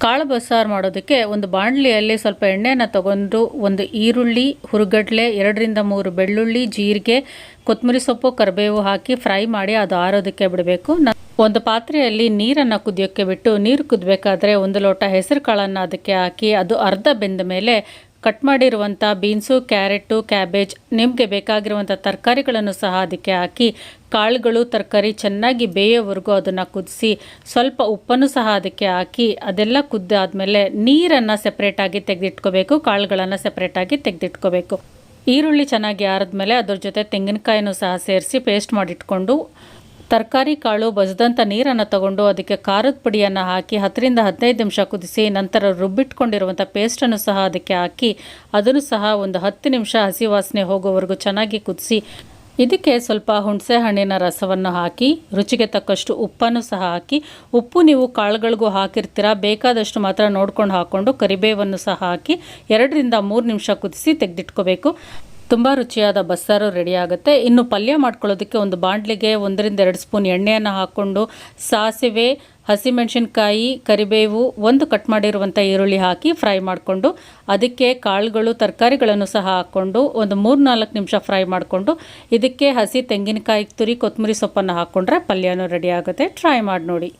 ಕಾಳು ಬಸ್ಸಾರು ಮಾಡೋದಕ್ಕೆ ಒಂದು ಬಾಣಲಿಯಲ್ಲಿ ಸ್ವಲ್ಪ ಎಣ್ಣೆನ ತಗೊಂಡು ಒಂದು ಈರುಳ್ಳಿ, ಹುರುಗಡ್ಲೆ, ಎರಡರಿಂದ ಮೂರು ಬೆಳ್ಳುಳ್ಳಿ, ಜೀರಿಗೆ ಕೊತ್ತಂಬರಿ ಸೊಪ್ಪು, ಕರಿಬೇವು ಹಾಕಿ ಫ್ರೈ ಮಾಡಿ ಅದು ಆರೋದಕ್ಕೆ ಬಿಡಬೇಕು. ಒಂದು ಪಾತ್ರೆಯಲ್ಲಿ ನೀರನ್ನು ಕುದಿಯೋಕ್ಕೆ ಬಿಟ್ಟು ನೀರು ಕುದಬೇಕಾದ್ರೆ ಒಂದು ಲೋಟ ಹೆಸರು ಕಾಳನ್ನು ಅದಕ್ಕೆ ಹಾಕಿ ಅದು ಅರ್ಧ ಬೆಂದ ಮೇಲೆ ಕಟ್ ಮಾಡಿರುವಂಥ ಬೀನ್ಸು, ಕ್ಯಾರೆಟು, ಕ್ಯಾಬೇಜ್, ನಿಮಗೆ ಬೇಕಾಗಿರುವಂಥ ತರಕಾರಿಗಳನ್ನು ಸಹ ಅದಕ್ಕೆ ಹಾಕಿ ಕಾಳುಗಳು, ತರಕಾರಿ ಚೆನ್ನಾಗಿ ಬೇಯೋವರೆಗೂ ಅದನ್ನು ಕುದಿಸಿ ಸ್ವಲ್ಪ ಉಪ್ಪನ್ನು ಸಹ ಅದಕ್ಕೆ ಹಾಕಿ ಅದೆಲ್ಲ ಕುದ್ದಾದಮೇಲೆ ನೀರನ್ನು ಸೆಪ್ರೇಟಾಗಿ ತೆಗೆದಿಟ್ಕೋಬೇಕು, ಕಾಳುಗಳನ್ನು ಸೆಪ್ರೇಟಾಗಿ ತೆಗೆದಿಟ್ಕೋಬೇಕು. ಈರುಳ್ಳಿ ಚೆನ್ನಾಗಿ ಆರಿದ್ಮೇಲೆ ಅದ್ರ ಜೊತೆ ತೆಂಗಿನಕಾಯಿನೂ ಸಹ ಸೇರಿಸಿ ಪೇಸ್ಟ್ ಮಾಡಿಟ್ಕೊಂಡು ತರಕಾರಿ ಕಾಳು ಬಸದಂಥ ನೀರನ್ನು ತಗೊಂಡು ಅದಕ್ಕೆ ಖಾರದ ಪುಡಿಯನ್ನು ಹಾಕಿ ಹತ್ತರಿಂದ ಹದಿನೈದು ನಿಮಿಷ ಕುದಿಸಿ ನಂತರ ರುಬ್ಬಿಟ್ಕೊಂಡಿರುವಂಥ ಪೇಸ್ಟನ್ನು ಸಹ ಅದಕ್ಕೆ ಹಾಕಿ ಅದನ್ನು ಸಹ ಒಂದು ಹತ್ತು ನಿಮಿಷ ಹಸಿ ವಾಸನೆ ಹೋಗೋವರೆಗೂ ಚೆನ್ನಾಗಿ ಕುದಿಸಿ ಇದಕ್ಕೆ ಸ್ವಲ್ಪ ಹುಣಸೆ ಹಣ್ಣಿನ ರಸವನ್ನು ಹಾಕಿ ರುಚಿಗೆ ತಕ್ಕಷ್ಟು ಉಪ್ಪನ್ನು ಸಹ ಹಾಕಿ ಉಪ್ಪು ನೀವು ಕಾಳುಗಳಿಗೂ ಹಾಕಿರ್ತೀರ, ಬೇಕಾದಷ್ಟು ಮಾತ್ರ ನೋಡ್ಕೊಂಡು ಹಾಕ್ಕೊಂಡು ಕರಿಬೇವನ್ನು ಸಹ ಹಾಕಿ ಎರಡರಿಂದ ಮೂರು ನಿಮಿಷ ಕುದಿಸಿ ತೆಗೆದಿಟ್ಕೋಬೇಕು. ತುಂಬ ರುಚಿಯಾದ ಬಸ್ಸಾರು ರೆಡಿ ಆಗುತ್ತೆ. ಇನ್ನು ಪಲ್ಯ ಮಾಡ್ಕೊಳ್ಳೋದಕ್ಕೆ ಒಂದು ಬಾಂಡ್ಲಿಗೆ ಒಂದರಿಂದ ಎರಡು ಸ್ಪೂನ್ ಎಣ್ಣೆಯನ್ನು ಹಾಕ್ಕೊಂಡು ಸಾಸಿವೆ, ಹಸಿಮೆಣಸಿನ್ಕಾಯಿ, ಕರಿಬೇವು ಒಂದು ಕಟ್ ಮಾಡಿರುವಂಥ ಈರುಳ್ಳಿ ಹಾಕಿ ಫ್ರೈ ಮಾಡಿಕೊಂಡು ಅದಕ್ಕೆ ಕಾಳುಗಳು, ತರಕಾರಿಗಳನ್ನು ಸಹ ಹಾಕ್ಕೊಂಡು ಒಂದು ಮೂರು ನಾಲ್ಕು ನಿಮಿಷ ಫ್ರೈ ಮಾಡಿಕೊಂಡು ಇದಕ್ಕೆ ಹಸಿ ತೆಂಗಿನಕಾಯಿ, ತುರಿ ಕೊತ್ತಂಬರಿ ಸೊಪ್ಪನ್ನು ಹಾಕ್ಕೊಂಡ್ರೆ ಪಲ್ಯನೂ ರೆಡಿ ಆಗುತ್ತೆ. ಟ್ರೈ ಮಾಡಿ ನೋಡಿ